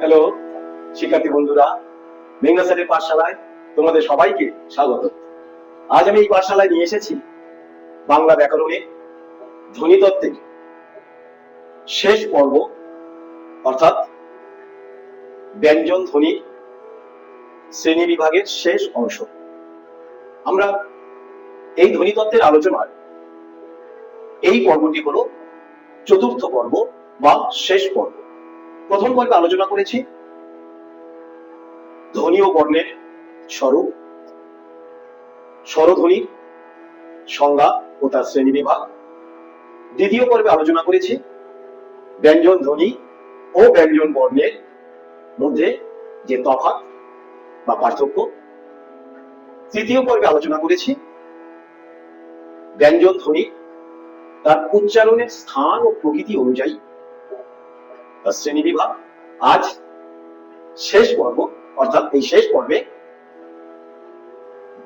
Hello শিক্ষার্থী বন্ধুরা, মেঘনা স্যারের পাঠশালায় তোমাদের সবাইকে স্বাগত। আজ আমি এই পাঠশালায় নিয়ে এসেছি বাংলা ব্যাকরণে ধ্বনিতত্ত্বের শেষ পর্ব, অর্থাৎ ব্যঞ্জন ধ্বনি শ্রেণি বিভাগের শেষ অংশ। আমরা এই ধ্বনিতত্ত্বের আলোচনার এই পর্বটি হলো চতুর্থ পর্ব বা শেষ পর্ব। প্রথম পর্বে আলোচনা করেছি। ধ্বনি ও বর্ণের স্বরূপ, স্বরধ্বনির সংজ্ঞা ও তার শ্রেণি বিভাগ দ্বিতীয় পর্বে আলোচনা করেছি, ব্যঞ্জন ধ্বনি ও ব্যঞ্জন বর্ণের মধ্যে যে তফাৎ বা পার্থক্য। তৃতীয় পর্বে আলোচনা করেছি, ব্যঞ্জন ধ্বনি তার উচ্চারণের স্থান ও প্রকৃতি অনুযায়ী তার শ্রেণি বিভাগ। আজ শেষ পর্ব, অর্থাৎ এই শেষ পর্বে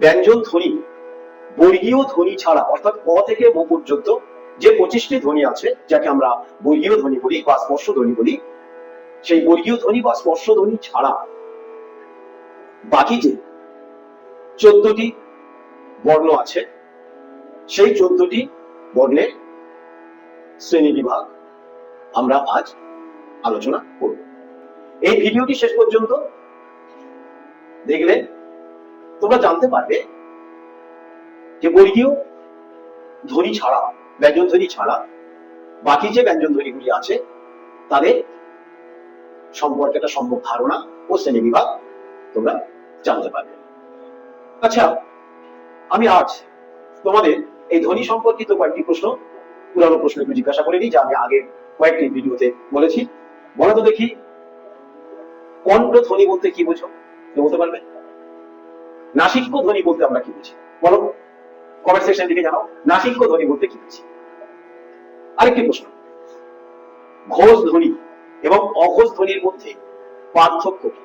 ব্যঞ্জন ধ্বনি, বর্গীয় ধ্বনি ছাড়া, অর্থাৎ ক থেকে ম পর্যন্ত যে পঁচিশটি ধ্বনি আছে, যাকে আমরা বর্গীয় ধ্বনি বলি বা স্পর্শ ধ্বনি বলি, সেই বর্গীয় ধ্বনি বা স্পর্শ ধ্বনি ছাড়া বাকি যে চোদ্দটি বর্ণ আছে, সেই চোদ্দটি বর্ণের শ্রেণি বিভাগ আমরা আজ আলোচনা করব। এই ভিডিওটি শেষ পর্যন্ত দেখলে তোমরা জানতে পারবে যে বর্গীয় ধ্বনি ছাড়া, ব্যঞ্জন ধ্বনি ছাড়া বাকি যে ব্যঞ্জন ধ্বনিগুলি আছে, তাদের সম্পর্কে একটা সম্ভব ধারণা ও শ্রেণীবিভাগ তোমরা জানতে পারবে। আচ্ছা আমি আজ তোমাদের এই ধ্বনি সম্পর্কিত কয়েকটি প্রশ্ন, পুরানো প্রশ্ন একটু জিজ্ঞাসা করে নিই, যা আমি আগে কয়েকটি ভিডিওতে বলেছি। বলো তো দেখি, কণ্ঠ ধ্বনি বলতে কি বুঝো? কেউ বলতে পারবে? নাসিক্য ধ্বনি বলতে আমরা কি বুঝি? বলো কমেন্ট সেকশন থেকে জানাও, নাসিক্য ধ্বনি বলতে কি বুঝি? আরেকটি প্রশ্ন। ঘোষ ধ্বনি এবং অঘোষ ধ্বনির মধ্যে পার্থক্য কি?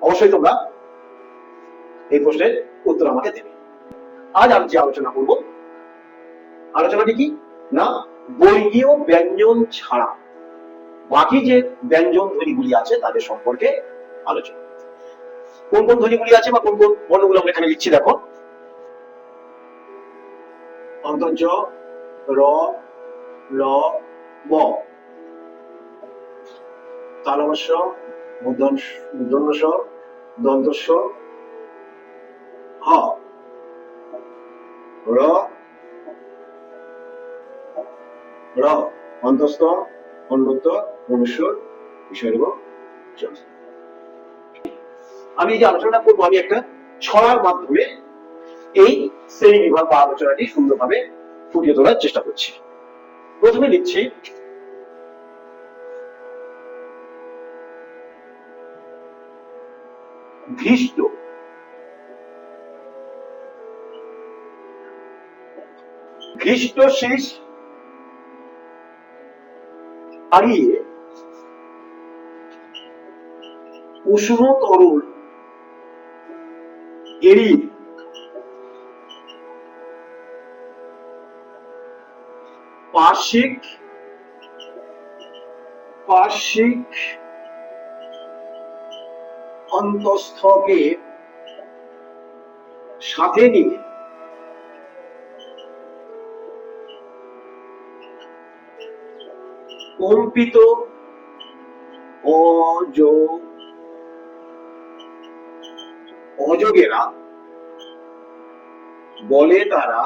অবশ্যই তোমরা এই প্রশ্নের উত্তর আমাকে দেবে। আজ আমি যে আলোচনা করব, আলোচনাটি কি? না? বর্গীয় ব্যঞ্জন ছাড়া। বাকি যে ব্যঞ্জন ধ্বনিগুলি আছে, তাদের সম্পর্কে আলোচনা। কোন কোন ধ্বনিগুলি আছে বা কোন কোন বর্ণগুলো আমরা এখানে লিখছি, দেখো। অন্তর্য, র, ল ব তালবস্য মূর্ধন্য দন্তস্ব, হ। র র অন্তস্থ অন্যত্ব মনুষ্য বিষয়র্গ আমি এই যে আলোচনা করব, আমি একটা ছড়ার মাধ্যমে এই শ্রেণি বিভাগ বা আলোচনাটি সুন্দরভাবে ফুটিয়ে তোলার চেষ্টা করছি। প্রথমে লিখছি ধৃষ্ট ঘৃষ্ট শেষ হারিয়ে উষ্ণ তরল এড়িয়ে পার্শ্বিক পার্শ্বিক অন্তঃস্থকে সাথে নিয়ে কম্পিত অযোগ অযোগেরা বলে তারা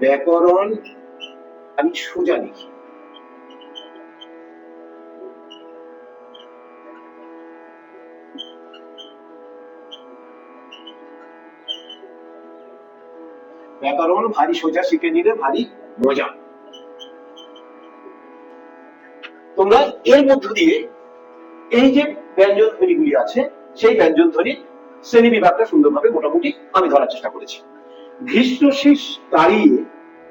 ব্যাকরণ আমি সোজা লিখি। ব্যাকরণ ভারী সোজা শিখে নিলে ভারী মজা। তোমরা এর মধ্য দিয়ে এই যে ব্যঞ্জন ধ্বনিগুলি আছে, সেই ব্যঞ্জন ধ্বনির শ্রেণি বিভাগটা সুন্দরভাবে মোটামুটি আমি ধরার চেষ্টা করেছি। ভীষ্ট শীষ তাড়িয়ে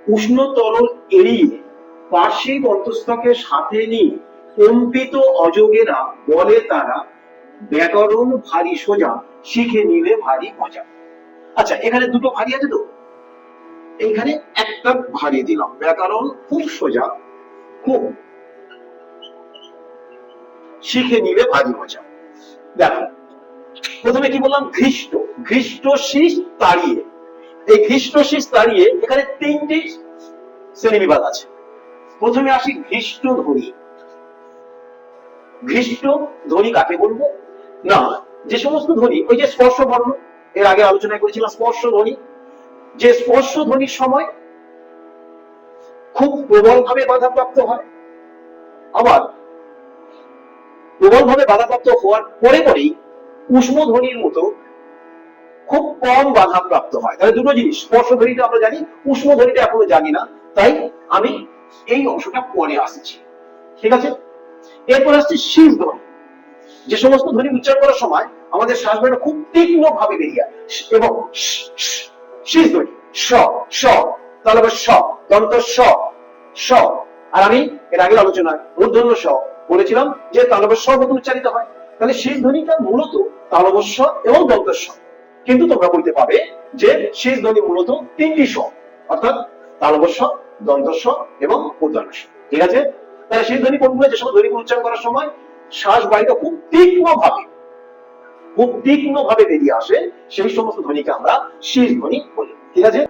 উষ্ণ তরল এড়িয়ে পার্শ্বিক অন্তঃস্থকে সাথে নিয়ে, কম্পিত অযোগেরা বলে তারা, ব্যাকরণ ভারী সোজা, শিখে নিলে ভারী মজা। আচ্ছা এখানে দুটো ভারী আছে তো? এইখানে একটা ভারী দিলাম। ব্যাকরণ খুব সোজা, খুব। শিখে নিলে ভারী মজা দেখো, প্রথমে কি বললাম? ঘৃষ্ট। ঘৃষ্ট শীষ তাড়িয়ে। এই ঘৃষ্ট শীষ তাড়িয়ে এখানে তিনটি শ্রেণি বিভাগ আছে। প্রথমে আসি ঘৃষ্ট ধ্বনি। ঘৃষ্ট ধ্বনি কাকে বলব? না, যে সমস্ত ধ্বনি, ওই যে স্পর্শ বর্ণ এর আগে আলোচনা করেছিলাম স্পর্শ ধ্বনি যে স্পর্শ ধ্বনির সময় খুব প্রবলভাবে বাধাপ্রাপ্ত হয়। আবার প্রবলভাবে বাধাপ্রাপ্ত হওয়ার পরে পরেই উষ্ম ধ্বনির মতো খুব কম বাধাপ্রাপ্ত হয়। তাহলে দুটো জিনিস, স্পর্শ ধ্বনিটা আমরা জানি উষ্ম ধ্বনিটা এখনও জানি না। তাই আমি এই অংশটা পরে আসছি। ঠিক আছে? এরপর আসছে শীষ ধ্বনি। যে সমস্ত ধ্বনি উচ্চারণ করার সময় আমাদের শ্বাসবায়ুটা খুব তীক্ষ্ণ ভাবে বেরিয়ে এবং শ- শীষ স স তাহলে স দন্ত স স আর আমি এর আগে আলোচনায় মূর্ধন্য স বলেছিলাম যে তালবের স মতো উচ্চারিত হয়। তাহলে শীষ ধ্বনিটা মূলত তালবস্য এবং দন্তস্ব কিন্তু তোমরা বলতে পাবে যে শীষ ধ্বনি মূলত তিনটি স অর্থাৎ তালবস্য দন্তস্ব এবং মূর্ধন্য ঠিক আছে? তাহলে শীষ ধ্বনি কোনগুলো? যে সময় ধ্বনিগুলো উচ্চারণ করার সময় শ্বাস বায়ুটা খুব তীক্ষ্ণ ভাবে তীক্ষ্ণ ভাবে বেরিয়ে আসে, সেই সমস্ত ধ্বনিকে আমরা শীষ ধ্বনি বলি। ঠিক আছে?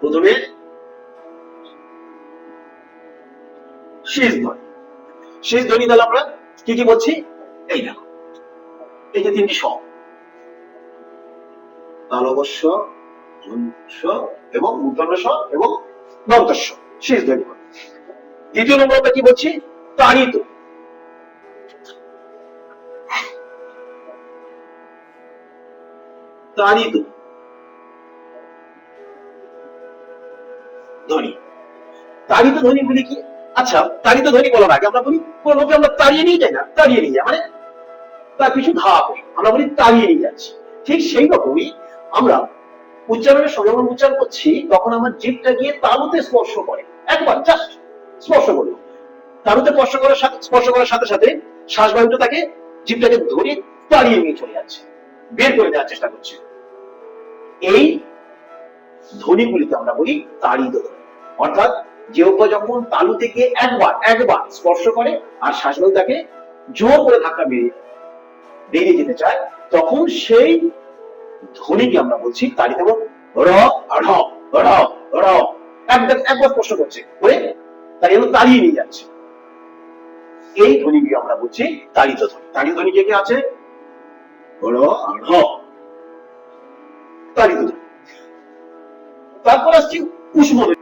প্রথমে শীষ ধ্বনি। শীষ ধ্বনি তাহলে আমরা কি কি বলছি? এই দেখো, এই যে তিনটি স্ব তালবস্য এবং মূর্ধন্য এবং দন্তস্ব শীষ ধ্বনি। দ্বিতীয় নম্বর আমরা কি বলছি? তাড়িত। তাড়িত ধ্বনি তাড়িত ধ্বনি গুলি কি? আচ্ছা তাড়িত ধ্বনি বলার আগে আমরা বলি, কোন লোককে আমরা তাড়িয়ে নিয়ে যাই না, তাড়িয়ে নিয়ে যাই মানে তার কিছু ধাপ আমরা বলি তাড়িয়ে নিয়ে যাচ্ছি। ঠিক সেই রকমই আমরা উচ্চারণের সময় যখন উচ্চারণ করছি, তখন আমার জিভটা গিয়ে তালুতে স্পর্শ করে, একবার জাস্ট স্পর্শ করল। তালুতে স্পর্শ করার সাথে, স্পর্শ করার সাথে সাথে শ্বাসবায়ুটা তাকে জিভটাকে ধরে তাড়িয়ে নিয়ে চলে যাচ্ছে, বের করে দেওয়ার চেষ্টা করছে। এই ধ্বনিগুলিকে আমরা বলি তাড়িত ধ্বনি। অর্থাৎ জিহ্বা যখন তালু থেকে একবার একবার স্পর্শ করে আর শ্বাসবায়ু তাকে জোর করে ধাক্কা বেরিয়ে বেরিয়ে যেতে চায়, তখন সেই ধ্বনিকে আমরা বলছি তাড়িত এবং র ঢ র র একবার একবার স্পর্শ করছে, করে তাই জন্য তাড়িয়ে নিয়ে যাচ্ছে। এই ধ্বনিকে আমরা বলছি তাড়িত ধ্বনি। তাড়িত ধ্বনি কে কে আছে? র ঢ তাড়িত তারপর আসছি ধ্বনি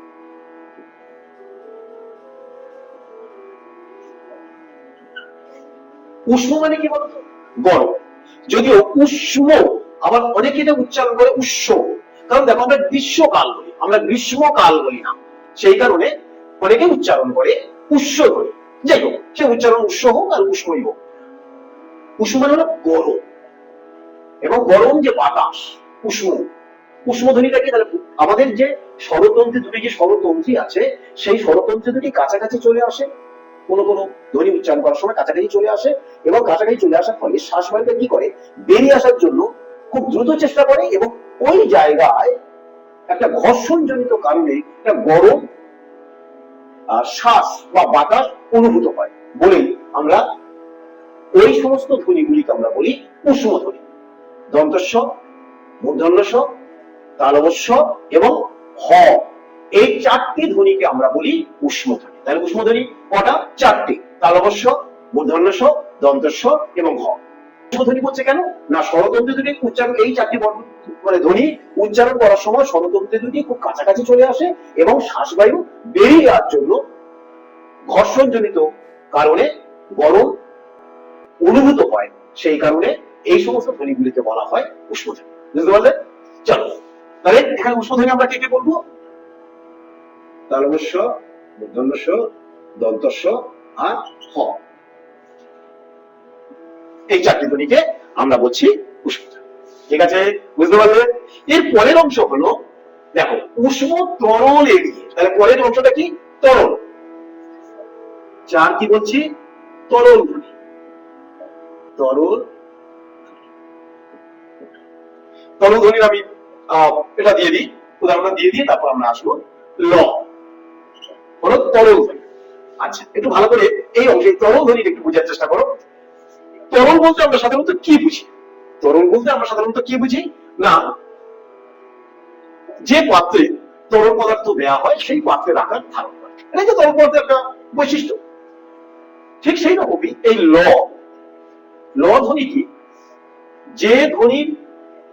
উষ্ম মানে কি বলতো? গরম। যদিও উষ্ম, আবার অনেকে এটা উচ্চারণ করে উষ্ম। কারণ দেখো, আমরা গ্রীষ্মকাল বলি। আমরা গ্রীষ্মকাল বলি না। সেই কারণে অনেকে উচ্চারণ করে উষ্ম ধরি। যাই হোক, সে উচ্চারণ উষ্ম হোক আর উষ্মই হোক। উষ্ম মানে হলো গরম। এবং গরম যে বাতাস উষ্ম উষ্মধ্বনিটা কি তাহলে? আমাদের যে স্বরতন্ত্রে দুটি যে স্বরতন্ত্রী আছে, সেই স্বরতন্ত্রে দুটি কাছাকাছি চলে আসে। কোনো কোনো ধ্বনি উচ্চারণ করার সময় কাছাকাছি চলে আসে এবং কাছাকাছি চলে আসার ফলে শ্বাসবায়ুটা কি করে? বেরিয়ে আসার জন্য খুব দ্রুত চেষ্টা করে এবং ওই জায়গায় একটা ঘর্ষণ জনিত কারণে একটা গরম শ্বাস বা বাতাস অনুভূত হয় বলেই আমরা ওই সমস্ত ধ্বনিগুলিকে আমরা বলি উষ্ম ধ্বনি। দন্তস্ব মূর্ধন্যস্ব তালবস্য এবং হ। এই চারটি ধ্বনিকে আমরা বলি উষ্ম ধ্বনি তাহলে উষ্ম ধ্বনি কটা? চারটি। তালবস্য মূর্ধন্যস্ব দন্তস্ব এবং হ। ধ্বনি বলছে কেন? না উচ্চারণ, এই চারটি মানে ধ্বনি উচ্চারণ করার সময় খুব কাছাকাছি চলে আসে এবং শ্বাসবায়ু বেরিয়ে যাওয়ার জন্য ঘর্ষণজনিত কারণে গরম অনুভূত হয়। সেই কারণে এই সমস্ত ধ্বনিগুলিকে বলা হয় উষ্মধ্বনি। বুঝতে পারলে? চলো। তাহলে এখানে উষ্মধ্বনি আমরা কে কে তালবস্য দন্তস্য আর হ। এই চারটি ধ্বনিকে আমরা বলছি উষ্মধ্বনি ঠিক আছে? বুঝতে পারলে? এর পরের অংশ হলো, দেখো উষ্ম তরল এড়িয়ে। তাহলে পরের অংশটা কি? তরল। চার কি বলছি? তরল ধ্বনি। তরল তরল ধ্বনির আমি এটা দিয়ে দিই উদাহরণ দিয়ে দিয়ে তারপর আমরা আসব ল। হলো তরল আচ্ছা একটু ভালো করে এই অংশে তরল ধ্বনিটা একটু বোঝার চেষ্টা করো। তরল বলতে আমরা সাধারণত কি বুঝি? তরল বলতে আমরা সাধারণত কি বুঝি? না, যে পাত্রে তরল পদার্থ দেওয়া হয়, সেই পাত্রের আকার ধারণ। করে এটা যে তরল পদার্থের একটা বৈশিষ্ট্য। ঠিক সেই রকমই এই ল। ল ধ্বনি কি? যে ধ্বনির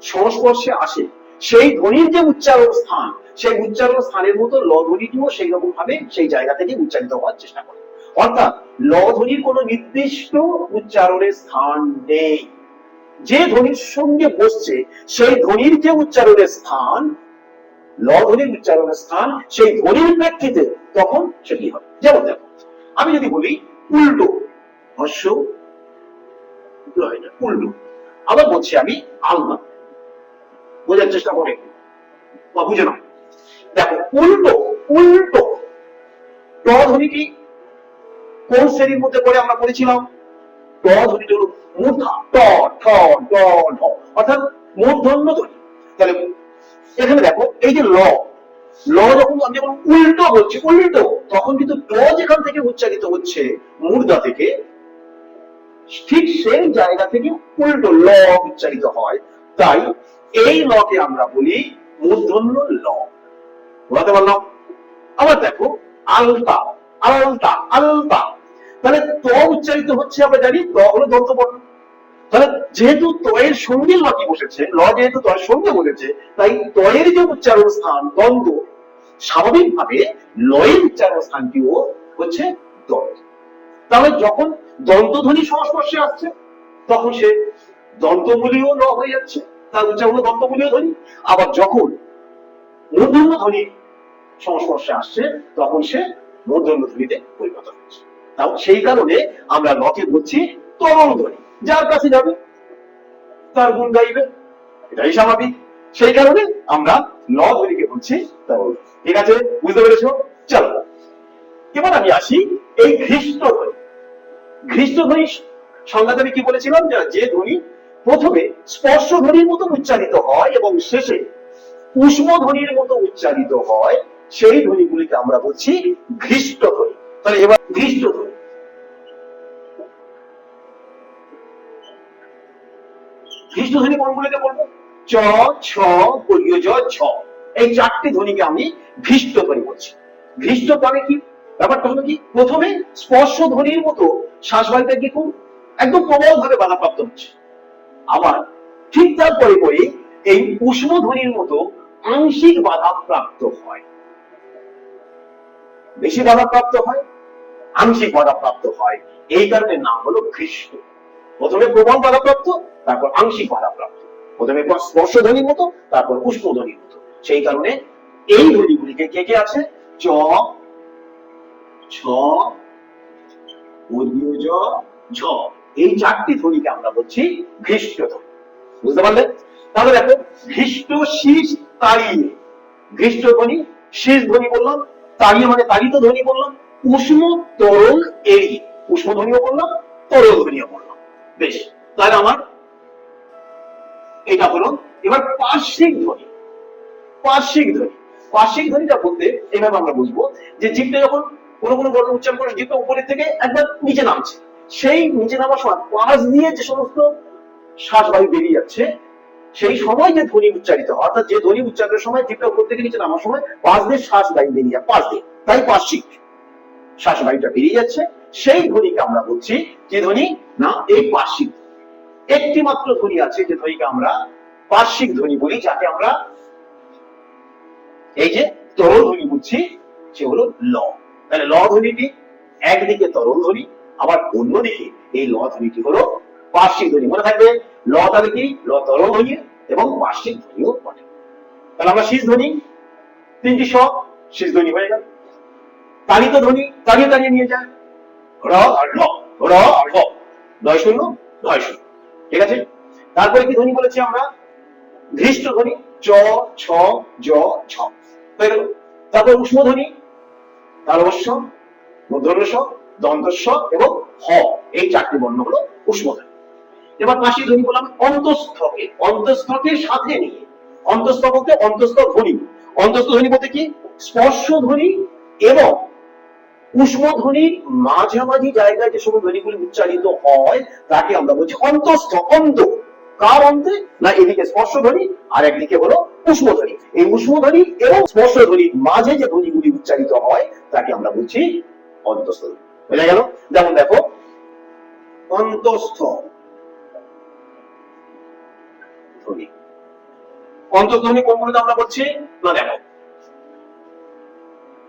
সংস্পর্শে আসে। সেই ধ্বনির যে উচ্চারণ স্থান, সেই উচ্চারণ স্থানের মতো ল ধ্বনিটিও সেই রকম ভাবে সেই জায়গা থেকে উচ্চারিত হওয়ার চেষ্টা করে। অর্থাৎ ল ধ্বনির কোনো নির্দিষ্ট উচ্চারণের স্থান নেই। যে ধ্বনির সঙ্গে বসছে, সেই ধ্বনির যে উচ্চারণের স্থান, ল ধ্বনির উচ্চারণের স্থান, সেই ধ্বনির প্রেক্ষিতে তখন সেটি হবে যেমন দেখো, আমি যদি বলি, উল্টো হস্য উল্টো আবার বলছি আমি আলনা বোঝার চেষ্টা করে। বা বুঝে নাও দেখো, উল্টো উল্টো। ট কোন শ্রেণির মধ্যে পড়ে আমরা পড়েছিলাম? ট হলো মূর্ধা। ট ঠ ড ঢ অর্থাৎ মূর্ধন্য ধ্বনি। তাহলে এখানে দেখো, এই যে ল ল যখন আমি যখন উল্টো বলছি, উল্টো, তখন কিন্তু ট যেখান থেকে উচ্চারিত হচ্ছে মূর্ধা থেকে। ঠিক সেই জায়গা থেকে উল্টো ল উচ্চারিত হয়। তাই এই লকে আমরা বলি মূর্ধন্য ল বলাতে পারলাম? আবার দেখো, আলতা আলতা আলতা। তাহলে ত উচ্চারিত হচ্ছে আমরা জানি, ত হলো দন্তবর্ণ। তাহলে যেহেতু তয়ের সঙ্গে লটি বসেছে ল যেহেতু তয়ের সঙ্গে বসেছে, তাই তয়ের যে উচ্চারণ স্থান দ্বন্দ্ব স্বাভাবিকভাবে লয়ের উচ্চারণ স্থানটিও হচ্ছে দ্বন্দ্ব তাহলে যখন দন্তধ্বনি সংস্পর্শে আসছে, তখন সে দন্তমূলীয় ল হয়ে যাচ্ছে। তার উচ্চারণ আবার যখন মূর্ধন্য ধ্বনি সংস্পর্শে আসছে, তখন সে মূর্ধন্য ধ্বনিতে পরিণত তাও সেই কারণে আমরা লকে বলছি তরল ধ্বনি। যার কাছে যাবে, তার গুণ গাইবে, এটাই স্বাভাবিক। সেই কারণে আমরা ল ধ্বনিকে বলছি তরল ঠিক আছে? বুঝতে পেরেছ? চলো। এবার আমি আসি এই খ্রিস্ট ধ্বনি। খ্রিস্ট ধ্বনি সংজ্ঞাতে আমি কি বলেছিলাম? যে ধ্বনি প্রথমে স্পর্শ ধ্বনির মতো উচ্চারিত হয় এবং শেষে উষ্ম ধ্বনির মতো উচ্চারিত হয়। সেই ধ্বনিগুলিকে আমরা বলছি ঘৃষ্ট ধ্বনি তাহলে এবার ঘৃষ্ট ধ্বনি ঘৃষ্ট ধ্বনি কোনগুলিকে বলব? চ, ছ বর্গীয় ছ। এই চারটি ধ্বনিকে আমি ঘৃষ্ট ধ্বনি বলছি। ঘৃষ্ট মানে কি? ব্যাপারটা হলো কি? প্রথমে স্পর্শ ধ্বনির মতো শ্বাসবায়ুটা কি খুব একদম প্রবল ভাবে বাধাপ্রাপ্ত হচ্ছে। আবার ঠিক তারপরে পরে পরে এই উষ্ণ ধ্বনির মতো আংশিক বাধাপ্রাপ্ত হয়। বেশি বাধাপ্রাপ্ত হয়, আংশিক বাধাপ্রাপ্ত হয়। এই কারণে নাম হলো খ্রিস্ট প্রথমে প্রবল বাধাপ্রাপ্ত তারপর আংশিক বাধাপ্রাপ্ত প্রথমে স্পর্শ ধ্বনির মতো, তারপর উষ্ণ ধ্বনির মতো। সেই কারণে এই ধ্বনিগুলিকে কে কে আছে? চ, ছ বর্গীয় জ ঝ। এই চারটি ধ্বনিকে আমরা বলছি ঘৃষ্ট ধ্বনি। বুঝতে পারলে? তাহলে দেখো, ঘৃষ্ট শীষ তাড়িয়ে। ঘৃষ্ট ধ্বনি, শীষ ধ্বনি বললাম, তাড়িয়ে মানে তাড়িত ধ্বনি বললাম, উষ্ণ তরল এড়িয়ে। উষ্ণ ধ্বনিও বললাম, তরল ধ্বনিও বললাম। বেশ, তাহলে আমার এটা হলো এবার পার্শ্বিক ধ্বনি। পার্শ্বিক ধ্বনি। পার্শ্বিক ধ্বনিটা বলতে এইভাবে আমরা বুঝব যে জিভটা যখন কোনো কোনো বর্ণ উচ্চারণ করে জিভটা উপরের থেকে একবার নিচে নামছে। সেই নিচে নামার সময় পাশ দিয়ে যে সমস্ত শ্বাস বায়ু বেরিয়ে যাচ্ছে, সেই সময় যে ধ্বনি উচ্চারিত হয়, অর্থাৎ যে ধ্বনি উচ্চারণের সময় জিভটা উপর থেকে নিচে নামার সময় পাশ দিয়ে শ্বাস বায়ু বেরিয়ে যায় পাশ দিয়ে। তাই পার্শ্বিক শ্বাস বায়ুটা বেরিয়ে যাচ্ছে। সেই ধ্বনিকে আমরা বলছি যে ধ্বনি? না, এই পার্শ্বিক একটি মাত্র ধ্বনি আছে যে ধ্বনিকে আমরা পার্শ্বিক ধ্বনি বলি, যাকে আমরা এই যে তরল ধ্বনি বুঝছি সে হলো ল। তাহলে ল ধ্বনিটি একদিকে তরল ধ্বনি আবার অন্যদিকে এই ল ধ্বনিটি হলো পার্শ্বিক ধ্বনি। মনে থাকবে ল তাহলে কি ল তরল ধ্বনি এবং পার্শ্বিক ধ্বনিও বটে তাহলে আমরা শীষ ধ্বনি, তিনটি স শীষ ধ্বনি হয়ে গেল। তাড়িত ধ্বনি তাড়িয়ে তাড়িয়ে নিয়ে যায় র আর ল র আর ল নয় শূন্য নয় শূন্য। ঠিক আছে? তারপরে কি ধ্বনি বলেছি আমরা? ধৃষ্ট ধ্বনি, চ, ছ, জ ছ হয়ে গেল। তারপর উষ্ণ ধ্বনি তালবস্য মূর্ধন্যস্ব দন্তস্ব এবং হ এই চারটি বর্ণ হলো উষ্ণ ধ্বনি এবার পাশে ধ্বনি বললাম অন্তঃস্থকে অন্তঃস্থকে সাথে নিয়ে। অন্তঃস্থ বলতে অন্তঃস্থ ধ্বনি। অন্তস্থ ধ্বনি বলতে কি? স্পর্শ ধ্বনি এবং উষ্ম ধ্বনির মাঝামাঝি জায়গায় যে সময় ধ্বনিগুলি উচ্চারিত হয়, তাকে আমরা বলছি অন্তস্থ অন্ত কার অন্তে? না, এদিকে স্পর্শ ধ্বনি, আর একদিকে হলো উষ্ম ধ্বনি। এই উষ্ম ধ্বনি এবং স্পর্শ ধ্বনির মাঝে যে ধ্বনিগুলি উচ্চারিত হয়, তাকে আমরা বলছি অন্তস্থ ধ্বনি। বোঝা গেল? যেমন দেখো অন্তস্থ ধ্বনি। অন্তর্ধ্বনি কোনগুলোতে আমরা বলছি? না দেখো।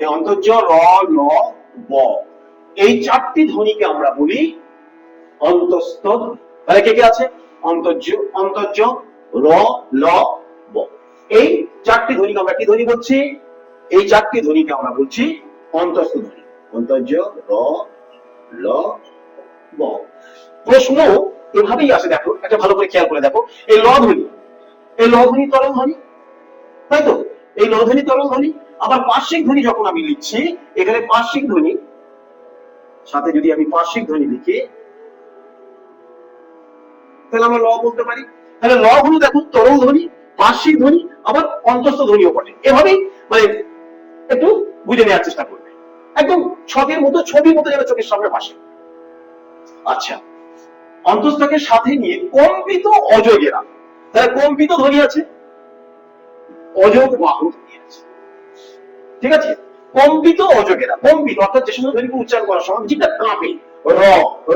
অন্তর্য র ল ব। এই চারটি ধ্বনিকে আমরা বলি অন্তঃস্থ ধ্বনি তাহলে কে কে আছে? অন্তর্য অন্তর্য র ল ব। এই চারটি ধ্বনিকে আমরা কি ধ্বনি বলছি? এই চারটি ধ্বনিকে আমরা বলছি অন্তস্থ ধ্বনি। অন্তর্য র ল ব প্রশ্ন, এভাবেই আসে দেখো, একটা ভালো করে খেয়াল করে দেখো। এই ল ধ্বনি এই ল ধ্বনি তরল ধ্বনি, তাই তো? এই ল ধ্বনি তরল ধ্বনি, আবার পার্শ্বিক ধ্বনি যখন আমি লিখছি, এখানে পার্শ্বিক ধ্বনি, সাথে যদি আমি পার্শ্বিক ধ্বনি লিখি, তাহলে আমরা ল বলতে পারি। তাহলে ল হলো দেখো তরল ধ্বনি, পার্শ্বিক ধ্বনি, আবার অন্তস্থ ধ্বনিও বটে। এভাবেই মানে একটু বুঝে নেওয়ার চেষ্টা করবে একদম ছকের মতো, ছবির মতো যেন চোখের সামনে ভাসে। আচ্ছা অন্তস্থকে সাথে নিয়ে কম্পিত অযোগেরা তাহলে কম্পিত ধ্বনি আছে? অযোগ বাহু ধ্বনি ঠিক আছে? কম্পিত অযোগেরা কম্পিত, অর্থাৎ যে সময় ধ্বনিকে উচ্চারণ করার সময় জিভটা কাঁপে, র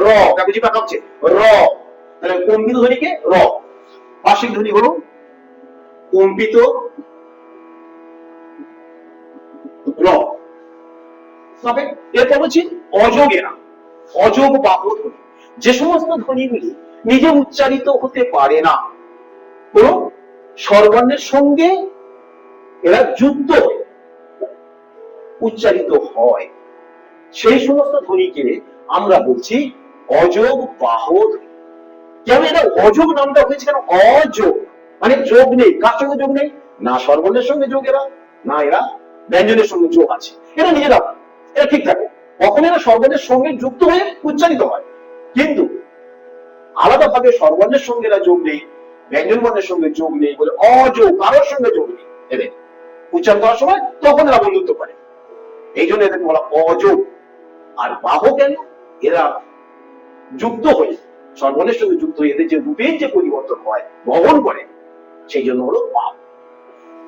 র দেখো জিভটা কাঁপছে র। তাহলে কম্পিত ধ্বনিকে র। পার্শ্বিক ধ্বনি হলো কম্পিত তবে এরপর হচ্ছে অযোগেরা অযোগ বাহু ধ্বনি যে সমস্ত ধ্বনিগুলি নিজে উচ্চারিত হতে পারে না কোন স্বরবর্ণের সঙ্গে এরা যুক্ত উচ্চারিত হয়। সেই সমস্ত ধ্বনিকে আমরা বলছি অযোগ বাহ কেন এটা অযোগ নামটা হয়েছে কেন? অযোগ। মানে যোগ নেই। কার সঙ্গে যোগ নেই? না স্বরবর্ণের সঙ্গে যোগ এরা, না এরা ব্যঞ্জনের সঙ্গে যোগ আছে। এরা নিজেরা এরা ঠিক থাকে। কখন এরা স্বরবর্ণের সঙ্গে যুক্ত হয়ে উচ্চারিত হয়। কিন্তু আলাদাভাবে স্বরবর্ণের সঙ্গে এরা যোগ নেই ব্যঞ্জন বর্ণের সঙ্গে যোগ নেই বলে অযোগ, কারোর সঙ্গে যোগ নেই। এদের উচ্চারণ করার সময় তখন এরা বন্ধুত্ব করে। এই জন্য এদেরকে বলা অযোগ। আর বাহ কেন? এরা যুক্ত হয়ে সর্বনের সঙ্গে যুক্ত হয়ে এদের যে রূপের যে পরিবর্তন হয়, বহন করে, সেই জন্য হলো বাহ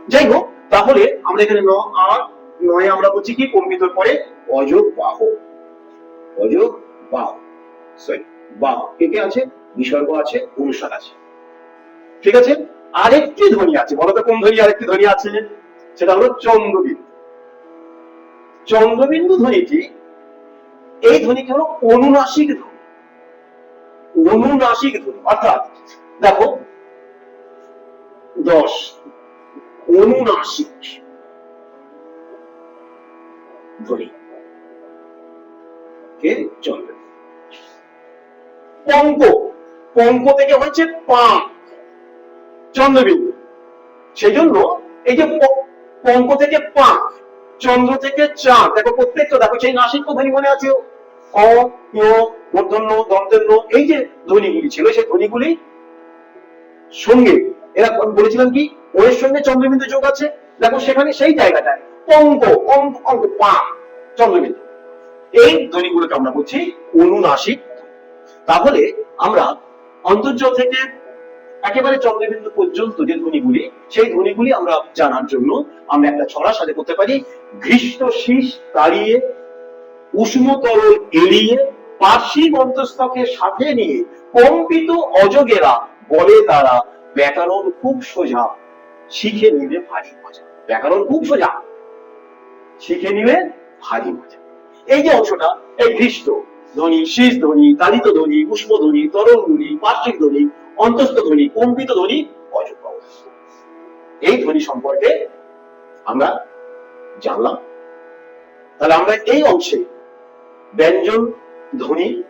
যাই হোক, তাহলে আমরা এখানে ন আর নয় আমরা বলছি কি? কম্পিতর পরে অযোগ বাহ। অযোগ বাহ। সরি বাহ। কে কে আছে? বিসর্গ আছে অনুসার আছে। ঠিক আছে? আরেকটি ধ্বনি আছে। বলতো কোন ধ্বনি? আরেকটি ধ্বনি আছে। সেটা হলো চন্দ্রবিন্দু। চন্দ্রবিন্দু ধ্বনিটি, এই ধ্বনিটি হলো অনুনাসিক ধ্বনি। অনুনাসিক ধ্বনি। অর্থাৎ, দেখো, দশ। অনুনাসিক। ধ্বনি কে? চন্দ্র। পঙ্ক। পঙ্ক থেকে হচ্ছে পাঁক। চন্দ্রবিন্দু। সেই জন্য এই যে পঙ্ক থেকে পাঁক, চন্দ্র থেকে চাঁদ, দেখো প্রত্যেকটা, দেখো সেই নাসিক ধ্বনি মনে আছে? অ মূর্ধন্য দন্তেন্য, এই যে ধ্বনিগুলি ছিল, সেই ধ্বনিগুলি সঙ্গে, এরা বলেছিলাম কি? ওর সঙ্গে চন্দ্রবিন্দু যোগ আছে। দেখো সেখানে সেই জায়গাটায় অঙ্ক অঙ্ক অঙ্ক পা, চন্দ্রবিন্দু। এই ধ্বনিগুলোকে আমরা বলছি অনুনাসিক তাহলে আমরা অন্তর্জল থেকে একেবারে চন্দ্রবিন্দু পর্যন্ত যে ধ্বনিগুলি, সেই ধ্বনিগুলি আমরা জানার জন্য আমরা একটা ছড়ার সাথে করতে পারি। ঘৃষ্ট শীষ তাড়িয়ে, উষ্ণ তরল এড়িয়ে পার্শ্বিক অন্তস্তকে সাথে নিয়ে কম্পিত অযোগেরা বলে তারা, ব্যাকরণ খুব সোজা। শিখে নিলে ভারী মজা। ব্যাকরণ খুব সোজা। শিখে নিবে, ভারী মজা। এই যে অংশটা, এই ঘৃষ্ট ধ্বনি, শীষ ধ্বনি, তালিত ধ্বনি উষ্ম ধ্বনি, তরল ধ্বনি, পার্শ্বিক ধ্বনি, অন্তস্থ ধ্বনি, কম্পিত ধ্বনি অযোগ এই ধ্বনি সম্পর্কে আমরা জানলাম। তাহলে আমরা এই অংশে ব্যঞ্জন ধ্বনি,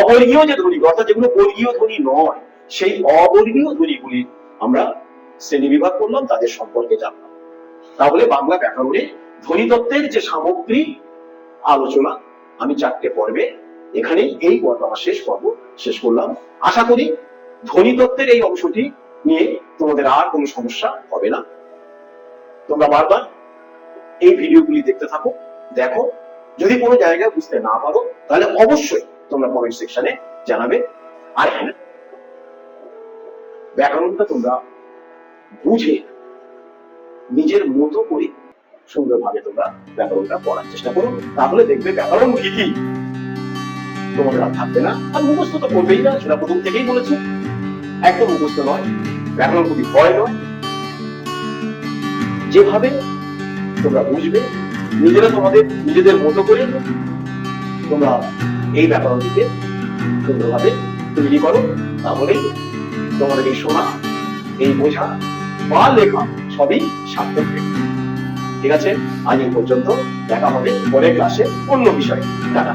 অবর্গীয় যে ধ্বনি, অর্থাৎ যেগুলো বর্গীয় ধ্বনি নয়, সেই অবর্গীয় ধ্বনিগুলি আমরা শ্রেণি বিভাগ করলাম, তাদের সম্পর্কে জানলাম। তাহলে বাংলা ব্যাকরণে ধ্বনিতত্ত্বের যে সামগ্রী আলোচনা, আমি চারটে পর্বে এখানে এই পর্ব আমার শেষ পর্ব, শেষ করলাম। আশা করি ধ্বনিতত্ত্বের এই অংশটি নিয়ে তোমাদের আর কোনো সমস্যা হবে না। তোমরা বারবার এই ভিডিওগুলি দেখতে থাকো, দেখো। যদি কোনো জায়গায় বুঝতে না পারো, তাহলে অবশ্যই তোমরা কমেন্ট সেকশনে জানাবে। আর হ্যাঁ ব্যাকরণটা তোমরা বুঝে নিজের মতো করে সুন্দরভাবে তোমরা ব্যাকরণটা পড়ার চেষ্টা করো। তাহলে দেখবে ব্যাকরণ ভীতি তোমাদের আর থাকবে না। আর মুখস্থ তো করবেই না, সেটা প্রথম থেকেই বলেছি। একদম মুখস্থ নয়, ব্যাকরণ প্রতি ভয় নয়। যেভাবে তোমরা বুঝবে, নিজেরা তোমাদের, নিজেদের মতো করে তোমরা এই ব্যাকরণটিকে সুন্দরভাবে তৈরি করো। তাহলেই তোমাদের এই শোনা, এই বোঝা বা লেখা সবই সার্থক। ঠিক আছে? আজ এই পর্যন্ত দেখা হবে পরের ক্লাসে অন্য বিষয়ে। টাটা।